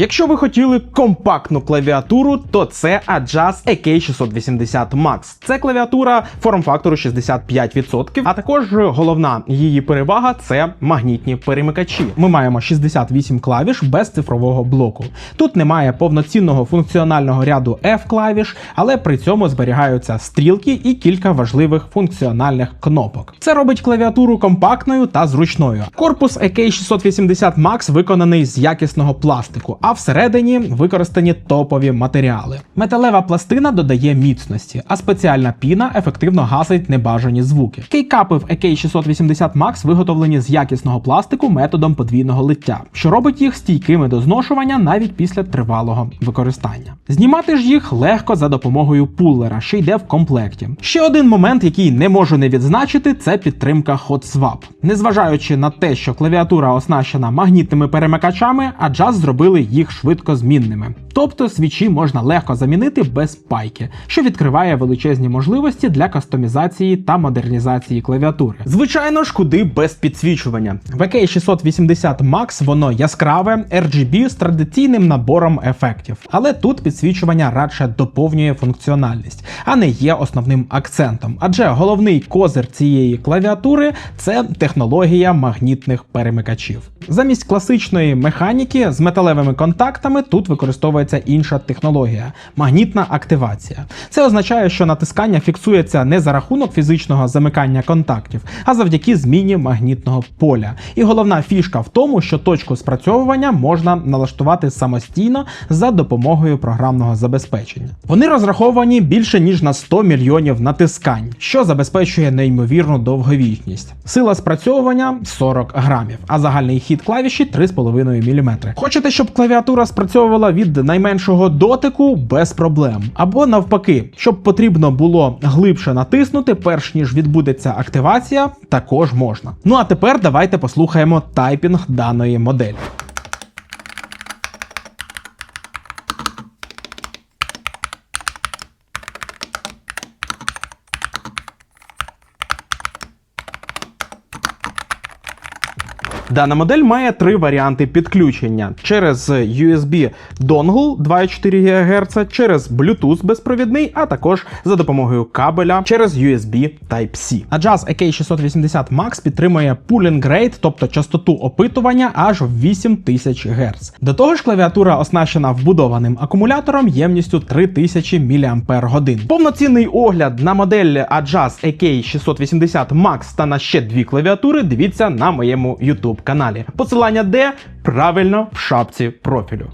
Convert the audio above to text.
Якщо ви хотіли компактну клавіатуру, то це Adjust AK680 Max. Це клавіатура форм-фактору 65%, а також головна її перевага це магнітні перемикачі. Ми маємо 68 клавіш без цифрового блоку. Тут немає повноцінного функціонального ряду F-клавіш, але при цьому зберігаються стрілки і кілька важливих функціональних кнопок. Це робить клавіатуру компактною та зручною. Корпус AK680 Max виконаний з якісного пластику, а всередині використані топові матеріали. Металева пластина додає міцності, а спеціальна піна ефективно гасить небажані звуки. Кейкапи в AK680 Max виготовлені з якісного пластику методом подвійного лиття, що робить їх стійкими до зношування навіть після тривалого використання. Знімати ж їх легко за допомогою пуллера, що йде в комплекті. Ще один момент, який не можу не відзначити, це підтримка Hot Swap. Незважаючи на те, що клавіатура оснащена магнітними перемикачами, Adjust зробили їх швидко змінними. Тобто свічі можна легко замінити без пайки, що відкриває величезні можливості для кастомізації та модернізації клавіатури. Звичайно ж, куди без підсвічування. В AK680 Max воно яскраве, RGB з традиційним набором ефектів. Але тут підсвічування радше доповнює функціональність, а не є основним акцентом. Адже головний козир цієї клавіатури це технологія магнітних перемикачів. Замість класичної механіки з металевими контактами тут використовується інша технологія магнітна активація. Це означає, що натискання фіксується не за рахунок фізичного замикання контактів, а завдяки зміні магнітного поля. І головна фішка в тому, що точку спрацьовування можна налаштувати самостійно за допомогою програмного забезпечення. Вони розраховані більше ніж на 100 мільйонів натискань, що забезпечує неймовірну довговічність. Сила спрацьовування 40 грамів, а загальний хід клавіші 3,5 мм. Хочете, щоб клавіатура спрацьовувала від найменшого дотику без проблем. Або навпаки, щоб потрібно було глибше натиснути, перш ніж відбудеться активація, також можна. Ну а тепер давайте послухаємо тайпінг даної моделі. Дана модель має три варіанти підключення через USB донгл 2,4 ГГц, через Bluetooth безпровідний, а також за допомогою кабеля через USB Type-C. Adjust AK680 Max підтримує pooling rate, тобто частоту опитування аж в 8000 Гц. До того ж, клавіатура оснащена вбудованим акумулятором ємністю 3000 мАч. Повноцінний огляд на модель Adjust AK680 Max та на ще дві клавіатури дивіться на моєму YouTube каналі. Посилання де правильно в шапці профілю.